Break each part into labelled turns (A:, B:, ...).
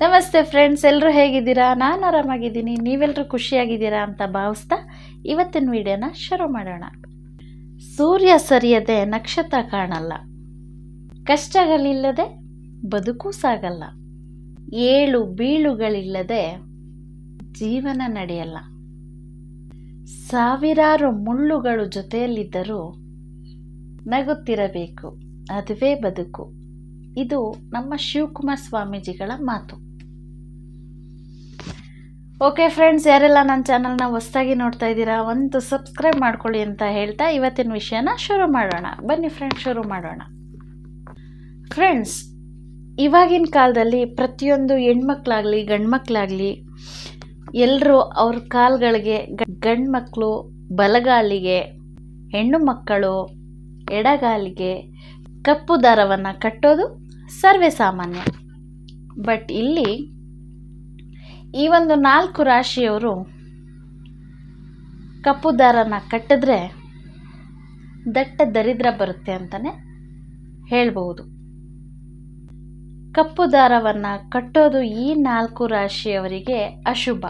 A: ನಮಸ್ತೆ ಫ್ರೆಂಡ್ಸ್ ಎಲ್ಲರೂ ಹೇಗಿದ್ದೀರಾ? ನಾನು ಆರಾಮಾಗಿದ್ದೀನಿ. ನೀವೆಲ್ಲರೂ ಖುಷಿಯಾಗಿದ್ದೀರಾ ಅಂತ ಭಾವಿಸ್ತಾ ಇವತ್ತಿನ ವಿಡಿಯೋನ ಶುರು ಮಾಡೋಣ. ಸೂರ್ಯ ಸರಿಯದೆ ನಕ್ಷತ್ರ ಕಾಣಲ್ಲ. ಕಷ್ಟಗಳಿಲ್ಲದೆ ಬದುಕೂ ಸಾಗಲ್ಲ. ಏಳು ಬೀಳುಗಳಿಲ್ಲದೆ ಜೀವನ ನಡೆಯಲ್ಲ. ಸಾವಿರಾರು ಮುಳ್ಳುಗಳು ಜೊತೆಯಲ್ಲಿದ್ದರೂ ನಗುತ್ತಿರಬೇಕು. ಅದುವೇ ಬದುಕು. ಇದು ನಮ್ಮ ಶಿವಕುಮಾರ್ ಸ್ವಾಮೀಜಿಗಳ ಮಾತು. ಓಕೆ ಫ್ರೆಂಡ್ಸ್ ಯಾರೆಲ್ಲ ನನ್ನ ಚಾನಲ್ನ ಹೊಸ್ದಾಗಿ ನೋಡ್ತಾ ಇದ್ದೀರಾ, ಒಂದು ಸಬ್ಸ್ಕ್ರೈಬ್ ಮಾಡ್ಕೊಳ್ಳಿ ಅಂತ ಹೇಳ್ತಾ ಇವತ್ತಿನ ವಿಷಯನ ಶುರು ಮಾಡೋಣ. ಬನ್ನಿ ಫ್ರೆಂಡ್ಸ್ ಶುರು ಮಾಡೋಣ. ಫ್ರೆಂಡ್ಸ್ ಇವಾಗಿನ ಕಾಲದಲ್ಲಿ ಪ್ರತಿಯೊಂದು ಹೆಣ್ಮಕ್ಳಾಗಲಿ, ಗಂಡ್ಮಕ್ಳಾಗಲಿ ಎಲ್ಲರೂ ಅವ್ರ ಕಾಲ್ಗಳಿಗೆ ಗಂಡು ಮಕ್ಕಳು ಬಲಗಾಲಿಗೆ, ಹೆಣ್ಣು ಮಕ್ಕಳು, ಎಡಗಾಲಿಗೆ ಕಪ್ಪು ದಾರವನ್ನು ಕಟ್ಟೋದು ಸರ್ವೇ ಸಾಮಾನ್ಯ. ಬಟ್ ಇಲ್ಲಿ ಈ ಒಂದು ನಾಲ್ಕು ರಾಶಿಯವರು ಕಪ್ಪು ದಾರನ ಕಟ್ಟಿದ್ರೆ ದಟ್ಟ ದರಿದ್ರ ಬರುತ್ತೆ ಅಂತಲೇ ಹೇಳ್ಬೋದು ಕಪ್ಪು ದಾರವನ್ನು ಕಟ್ಟೋದು ಈ ನಾಲ್ಕು ರಾಶಿಯವರಿಗೆ ಅಶುಭ.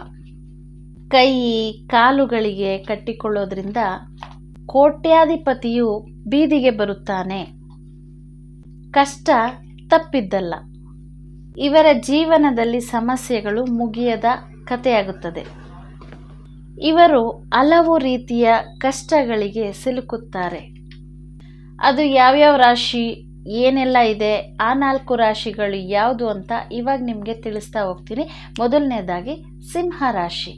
A: ಕೈ, ಕಾಲುಗಳಿಗೆ ಕಟ್ಟಿಕೊಳ್ಳೋದ್ರಿಂದ ಕೋಟ್ಯಾಧಿಪತಿಯು ಬೀದಿಗೆ ಬರುತ್ತಾನೆ. ಕಷ್ಟ ತಪ್ಪಿದ್ದಲ್ಲ. ಇವರ ಜೀವನದಲ್ಲಿ ಸಮಸ್ಯೆಗಳು ಮುಗಿಯದ ಕಥೆಯಾಗುತ್ತದೆ. ಇವರು ಹಲವು ರೀತಿಯ ಕಷ್ಟಗಳಿಗೆ ಸಿಲುಕುತ್ತಾರೆ. ಅದು ಯಾವ್ಯಾವ ರಾಶಿ, ಏನೆಲ್ಲ ಇದೆ, ಆ ನಾಲ್ಕು ರಾಶಿಗಳು ಯಾವುದು ಅಂತ ಇವಾಗ ನಿಮಗೆ ತಿಳಿಸ್ತಾ ಹೋಗ್ತೀನಿ. ಮೊದಲನೇದಾಗಿ ಸಿಂಹ ರಾಶಿ.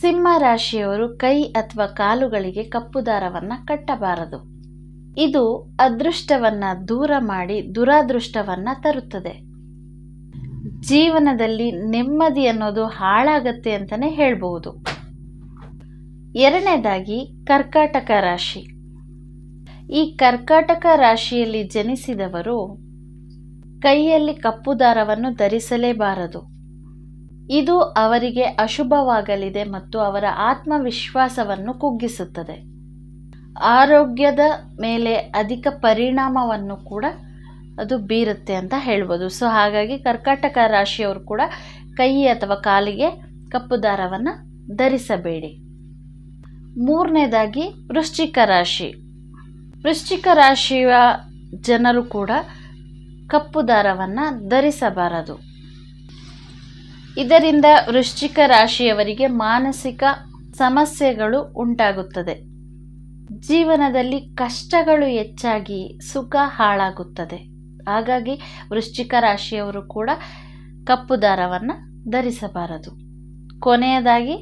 A: ಸಿಂಹ ರಾಶಿಯವರು ಕೈ ಅಥವಾ ಕಾಲುಗಳಿಗೆ ಕಪ್ಪು ದಾರವನ್ನು ಕಟ್ಟಬಾರದು. ಇದು ಅದೃಷ್ಟವನ್ನು ದೂರ ಮಾಡಿ ದುರಾದೃಷ್ಟವನ್ನು ತರುತ್ತದೆ. ಜೀವನದಲ್ಲಿ ನೆಮ್ಮದಿ ಅನ್ನೋದು ಹಾಳಾಗತ್ತೆ ಅಂತಲೇ ಹೇಳ್ಬೋದು ಎರಡನೇದಾಗಿ ಕರ್ಕಾಟಕ ರಾಶಿ. ಈ ಕರ್ಕಾಟಕ ರಾಶಿಯಲ್ಲಿ ಜನಿಸಿದವರು ಕೈಯಲ್ಲಿ ಕಪ್ಪು ದಾರವನ್ನು ಧರಿಸಲೇಬಾರದು. ಇದು ಅವರಿಗೆ ಅಶುಭವಾಗಲಿದೆ ಮತ್ತು ಅವರ ಆತ್ಮವಿಶ್ವಾಸವನ್ನು ಕುಗ್ಗಿಸುತ್ತದೆ. ಆರೋಗ್ಯದ ಮೇಲೆ ಅಧಿಕ ಪರಿಣಾಮವನ್ನು ಕೂಡ ಅದು ಬೀರುತ್ತೆ ಅಂತ ಹೇಳ್ಬೋದು. ಸೊ ಹಾಗಾಗಿ ಕರ್ಕಾಟಕ ರಾಶಿಯವರು ಕೂಡ ಕೈ ಅಥವಾ ಕಾಲಿಗೆ ಕಪ್ಪು ದಾರವನ್ನು ಧರಿಸಬೇಡಿ. ಮೂರನೇದಾಗಿ ವೃಶ್ಚಿಕ ರಾಶಿ. ವೃಶ್ಚಿಕ ರಾಶಿಯ ಜನರು ಕೂಡ ಕಪ್ಪು ದಾರವನ್ನು ಧರಿಸಬಾರದು. ಇದರಿಂದ ವೃಶ್ಚಿಕ ರಾಶಿಯವರಿಗೆ ಮಾನಸಿಕ ಸಮಸ್ಯೆಗಳು ಉಂಟಾಗುತ್ತದೆ. ಜೀವನದಲ್ಲಿ ಕಷ್ಟಗಳು ಹೆಚ್ಚಾಗಿ ಸುಖ ಹಾಳಾಗುತ್ತದೆ. ಹಾಗಾಗಿ ವೃಶ್ಚಿಕ ರಾಶಿಯವರು ಕೂಡ ಕಪ್ಪು ದಾರವನ್ನು ಧರಿಸಬಾರದು. ಕೊನೆಯದಾಗಿ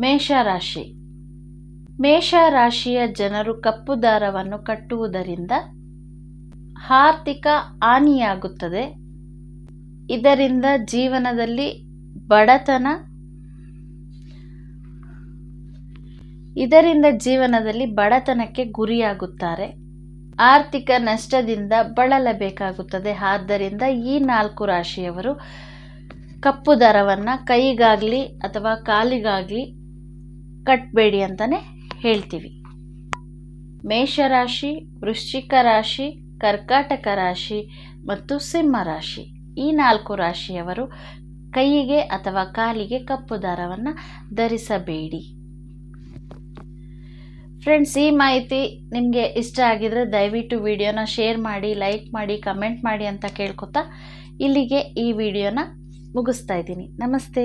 A: ಮೇಷರಾಶಿ ಮೇಷರಾಶಿಯ ಜನರು ಕಪ್ಪು ದಾರವನ್ನು ಕಟ್ಟುವುದರಿಂದ ಆರ್ಥಿಕ ಹಾನಿಯಾಗುತ್ತದೆ. ಇದರಿಂದ ಜೀವನದಲ್ಲಿ ಬಡತನ ಇದರಿಂದ ಜೀವನದಲ್ಲಿ ಬಡತನಕ್ಕೆ ಗುರಿಯಾಗುತ್ತಾರೆ. ಆರ್ಥಿಕ ನಷ್ಟದಿಂದ ಬಳಲಬೇಕಾಗುತ್ತದೆ. ಆದ್ದರಿಂದ ಈ ನಾಲ್ಕು ರಾಶಿಯವರು ಕಪ್ಪು ದರವನ್ನು ಕೈಗಾಗಲಿ ಅಥವಾ ಕಾಲಿಗಾಗಲಿ ಕಟ್ಟಬೇಡಿ ಅಂತಲೇ ಹೇಳ್ತೀವಿ. ಮೇಷರಾಶಿ ವೃಶ್ಚಿಕ ರಾಶಿ, ಕರ್ಕಾಟಕ ರಾಶಿ ಮತ್ತು ಸಿಂಹ ರಾಶಿ. ಈ ನಾಲ್ಕು ರಾಶಿಯವರು ಕೈಗೆ ಅಥವಾ ಕಾಲಿಗೆ ಕಪ್ಪು ದಾರವನ್ನು ಧರಿಸಬೇಡಿ. ಫ್ರೆಂಡ್ಸ್ ಈ ಮಾಹಿತಿ ನಿಮಗೆ ಇಷ್ಟ ಆಗಿದರೆ ದಯವಿಟ್ಟು ವಿಡಿಯೋನ ಶೇರ್ ಮಾಡಿ ಲೈಕ್ ಮಾಡಿ ಕಮೆಂಟ್ ಮಾಡಿ ಅಂತ ಕೇಳ್ಕೊತಾ ಇಲ್ಲಿಗೆ ಈ ವಿಡಿಯೋನ ಮುಗಿಸ್ತಾ ಇದ್ದೀನಿ. ನಮಸ್ತೆ.